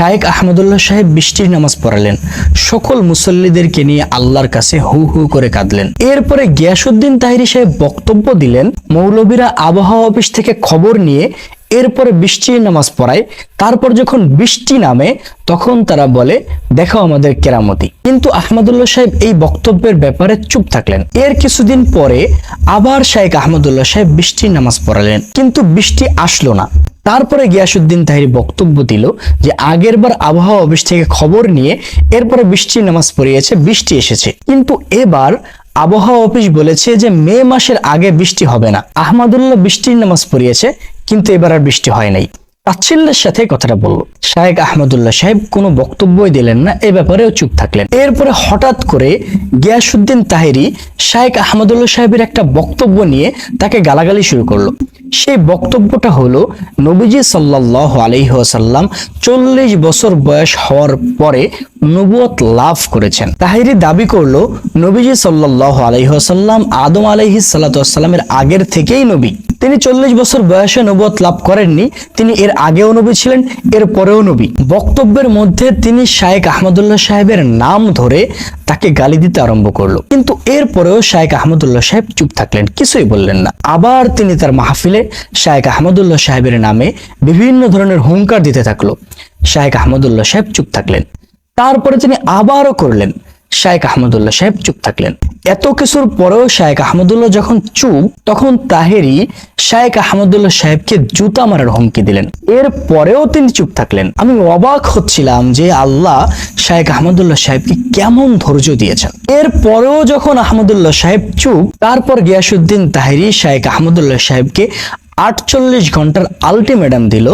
শায়েক আহমদুল্লাহ সাহেব বৃষ্টির নামাজ পড়ালেন। সকল মুসল্লিদেরকে নিয়ে আল্লাহর কাছে হু হু করে কাঁদলেন। এরপরে গিয়াসুদ্দিন তাহিরি সাহেব বক্তব্য দিলেন, মৌলবীরা আবহাওয়া অফিস থেকে খবর নিয়ে এরপরে বৃষ্টির নামাজ পড়ায়। তারপর যখন বৃষ্টি নামে, তখন তারা বলে দেখো আমাদের কেরামতি। কিন্তু আহমদুল্লাহ সাহেব এই বক্তব্যের ব্যাপারে চুপ থাকলেন। এর কিছুদিন পরে আবার শাহেক আহমদুল্লাহ সাহেব বৃষ্টির নামাজ পড়ালেন। কিন্তু বৃষ্টি আসলো না। তারপরে গিয়াসুদ্দিন তাহির বক্তব্য দিল যে আগের বার আবহাওয়া অফিস থেকে খবর নিয়ে এরপরে বৃষ্টি নামাজ পড়িয়েছে, বৃষ্টি এসেছে। কিন্তু এবার আবহাওয়া অফিস বলেছে যে মে মাসের আগে বৃষ্টি হবে না। আহমদুল্লাহ বৃষ্টির নামাজ পড়িয়েছে, কিন্তু এবার আর বৃষ্টি হয় নাই। তাচ্ছিল্যের সাথে কথাটা বলল শাহেক আহমদুল্লাহ সাহেব কোনো বক্তব্যই দিলেন না, এ ব্যাপারেও চুপ থাকলেন। এরপরে হঠাৎ করে গিয়াসুদ্দিন তাহেরি শাহেক আহমদুল্লাহ সাহেবের একটা বক্তব্য নিয়ে তাকে গালাগালি শুরু করল। সেই বক্তব্যটা হলো, নবীজি সাল্লাহ আলহিহাসাল্লাম চল্লিশ বছর বয়স হওয়ার পরে নবুয়ত লাভ করেছেন। তাহিরি দাবি করল, নবীজি সাল্লাহ আলহিহাসাল্লাম আদম আলহি সাল্লাতামের আগের থেকেই নবী। তিনি চল্লিশ বছর বয়সে নবুয়ত লাভ করেননি। তিনি এর আগেও নবী ছিলেন, এর পরেও নবী। বক্তব্যের মধ্যে তিনি শায়েক আহমদুল্লাহ সাহেবের নাম ধরে তাকে গালি দিতে আরম্ভ করল। কিন্তু এর পরেও শায়েক আহমদুল্লাহ সাহেব চুপ থাকলেন, কিছুই বললেন না। আবার তিনি তার মাহফিলে শায়েক আহমদুল্লাহ সাহেবের নামে বিভিন্ন ধরনের হুঙ্কার দিতে থাকল। শায়েক আহমদুল্লাহ সাহেব চুপ থাকলেন। তারপরে তিনি আবারও করলেন শায়েক আহমদুল্লাহ সাহেব চুপ থাকলেন। এত কিছুর পরেও শায়েক আহমদুল্লাহ যখন চুপ, তখন তাহেরি শায়েক আহমদুল্লাহ সাহেবকে জুতা মারার হুমকি দিলেন। এর পরেও তিনি চুপ থাকলেন। আমি অবাক হচ্ছিলাম যে আল্লাহ শায়েক আহমদুল্লাহ সাহেবকে কেমন ধৈর্য দিয়েছেন। এর পরেও যখন আহমদুল্লাহ সাহেব চুপ, তারপর গিয়াসুদ্দিন তাহেরি শায়েক আহমদুল্লাহ সাহেবকে আটচল্লিশ ঘণ্টার আলটিমেটাম দিল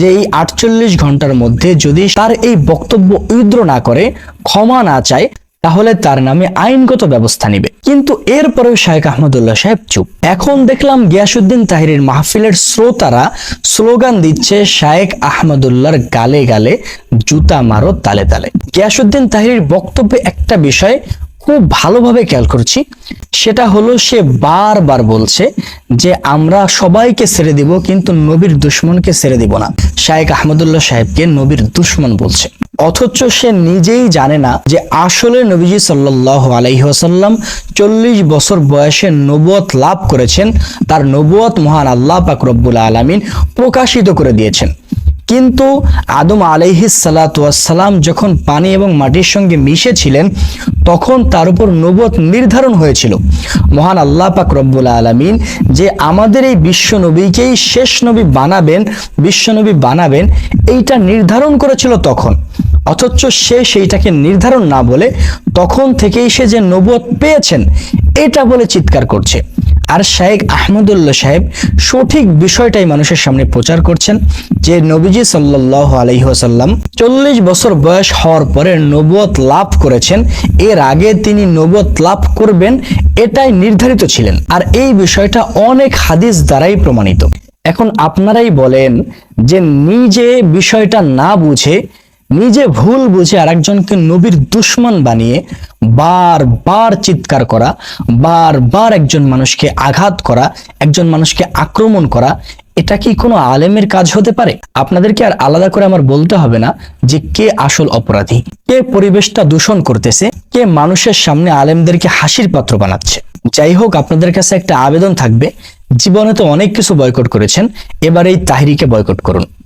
যে এই আটচল্লিশ ঘণ্টার মধ্যে যদি তার এই বক্তব্য উইদ্র না করে, ক্ষমা না চায় তাহলে তার নামে আইনগত ব্যবস্থা নিবে। কিন্তু এরপরেও শায়েক আহমদুল্লাহ সাহেব চুপ। এখন দেখলাম গিয়াসুদ্দিন তাহিরের মাহফিলের শ্রোতারা স্লোগান দিচ্ছে শায়েক আহমদুল্লাহর গালে গালে জুতা মারো তালে তালে। গিয়াসুদ্দিন তাহিরের বক্তব্যে একটা বিষয় খুব ভালোভাবে খেয়াল করছি। সেটা হলো, সে বারবার বলছে যে, আমরা সবাইকে ছেড়ে দিব, কিন্তু নবীর দুশ্মনকে ছেড়ে দিব না। শায়েক আহমদুল্লাহ সাহেবকে নবীর দুশ্মন বলছে। অথচ সে নিজেই জানে না যে আসলে নবীজি সাল্লাহ আলাইহাসাল্লাম চল্লিশ বছর বয়সে নবুয়ত লাভ করেছেন, তার নবুয়ত মহান আল্লাহ পাক রব্বুল আলমিন প্রকাশিত করে দিয়েছেন। কিন্তু আদম আলাইহিস সালাম যখন পানি এবং মাটির সঙ্গে মিশেছিলেন, তখন তার উপর নবত নির্ধারণ হয়েছিল। মহান আল্লাহ পাক রব্বুল আলমিন যে আমাদের এই বিশ্ব নবীকেই শেষ নবী বানাবেন, বিশ্ব নবী বানাবেন, এইটা নির্ধারণ করেছিল তখন। অথচ সে সেইটাকে নির্ধারণ না বলে তখন থেকেই সে যে নবত পেয়েছেন, এটা বলে চিৎকার করছে। আর শাহেক আহমদুল্লাহ সাহেব সঠিক বিষয়টাই মানুষের সামনে প্রচার করছেন যে নবীজি সাল্লাহ আলহিহাসাল্লাম চল্লিশ বছর বয়স হওয়ার পরে নবুয়ত লাভ করেছেন, এর আগে তিনি নবুয়ত লাভ করবেন, এটাই নির্ধারিত ছিলেন। আর এই বিষয়টা অনেক হাদিস দ্বারাই প্রমাণিত। এখন আপনারাই বলেন যে নিজে বিষয়টা না বুঝে নিজে ভুল বুঝে আরেকজনকে নবীর দুশ্মন বানিয়ে বারবার চিৎকার করা বারবার একজন মানুষকে আঘাত করা, একজন মানুষকে আক্রমণ করা, এটা কি কোনো আলেমের কাজ হতে পারে? আপনাদেরকে আর আলাদা করে আমার বলতে হবে না যে কে আসল অপরাধী, কে পরিবেশটা দূষণ করতেছে, কে মানুষের সামনে আলেমদেরকে হাসির পাত্র বানাচ্ছে। যাই হোক, আপনাদের কাছে একটা আবেদন থাকবে। জীবনে তো অনেক কিছু বয়কট করেছেন, এবার এই তাহিরিকে বয়কট করুন।